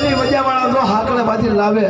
એની વજા વાળા તો હાકલે બાજી લાવે.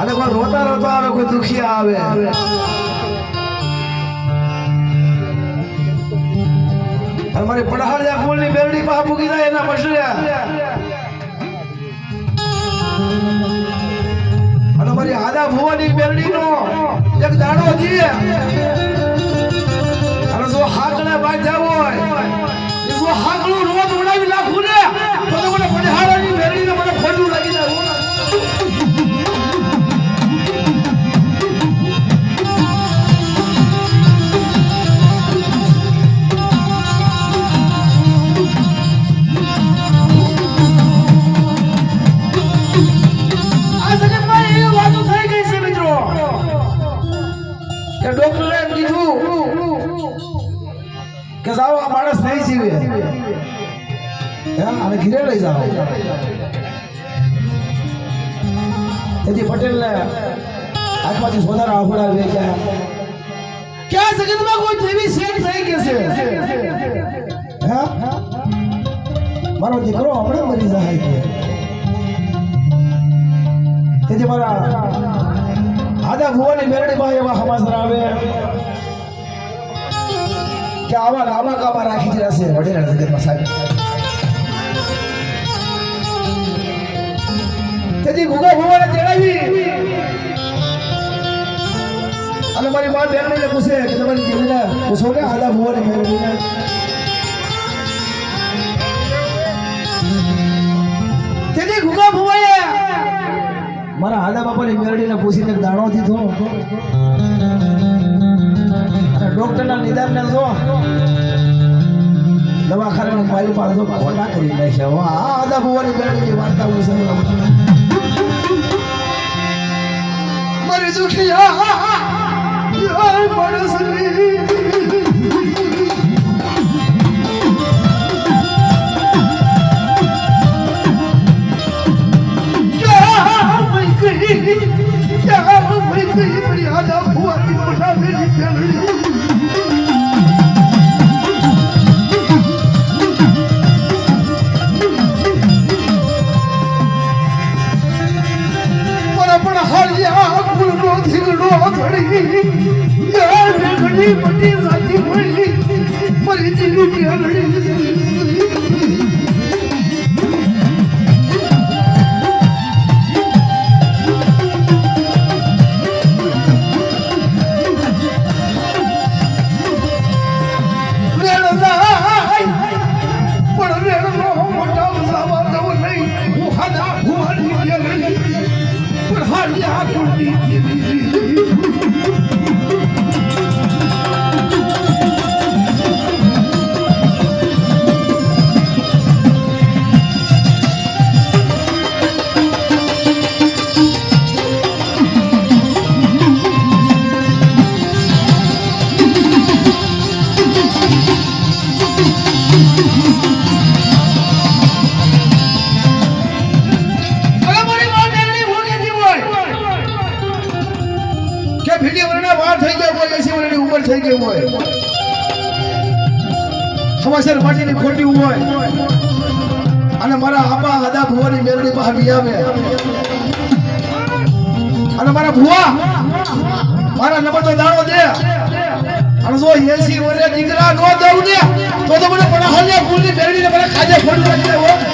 અને કોઈ રોતા રોતા આવે, કોઈ દુખિયા આવે. અને મારી ફૂલની બેરડી પાસે પૂગી જાય એના મસળ્યા અને મારી આદા ભુવાની બેરડીનો એક દાડો જીએ. કે જાઓ આ માણસ નહીં જીવે. અને ઘીરે લઈ જાઓ. તેથી પટેલને આંખમાંથી સોદારા આફડા વેચ્યા ક્યાં જગતમાં કોઈ જેવી શેઠ થઈ ગઈ છે? હા? મારો દીકરો હમણાં મરી જાય છે. તેથી મારા આદા ભુવાની મેરડી પાસે એવા સમાચાર આવે. કે આવા લાંબા કામા રાખી જ રહેશે વડેરા જગતમાં સાહેબ. તેથી ગુગા ભુવાને જણાવી. અને મારી માં બેરડીને પૂછે કે તમારી દેવીને પૂછો ને આદા ભુવાને મેળવીને. તેથી ગુગા ભુવાએ મારા હાદા બાપાની મેરડીને પૂછીને દાણો દીધો. ડોક્ટરના નિદાનને જો દવાખાનાની મારી પાસે ખોટા કરી નાખે વાહ આદા ભુવાની બેનની વાર્તા હું સંભળાવું મારી જુઠિયા માણસની Yeah, I'm going to be pretty hard up. Who are you? પણ હાલિયા ધીરડો ધડી યાર બટી સાથી મળી મારી જીવી પ્યારી પણ હાલિયા થઈ ગઈ હોય. સમાચાર માટેની ખોટી હોય. અને મારા આપા હદા ભુવાની મેળવી બહાર આવે. અને મારા ભુવા, મારા નંબર દાણો દે. અને જો એસી વર્ષે દીકરા નો દઉં દે તો તો મને પણ હલ્યા ફૂલની મેળવીને મને ખાજે ફોડી લાગી જાય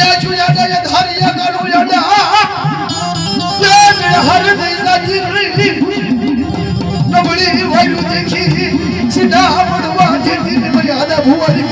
બનાવેલી મળ્યા છું યાદા યા ધારિયા કાનું યાદા યાદ હર દઈ દાજી નબળી વાયુ દેખી, સીધા પડવા જેથી મર્યાદા ભુવાની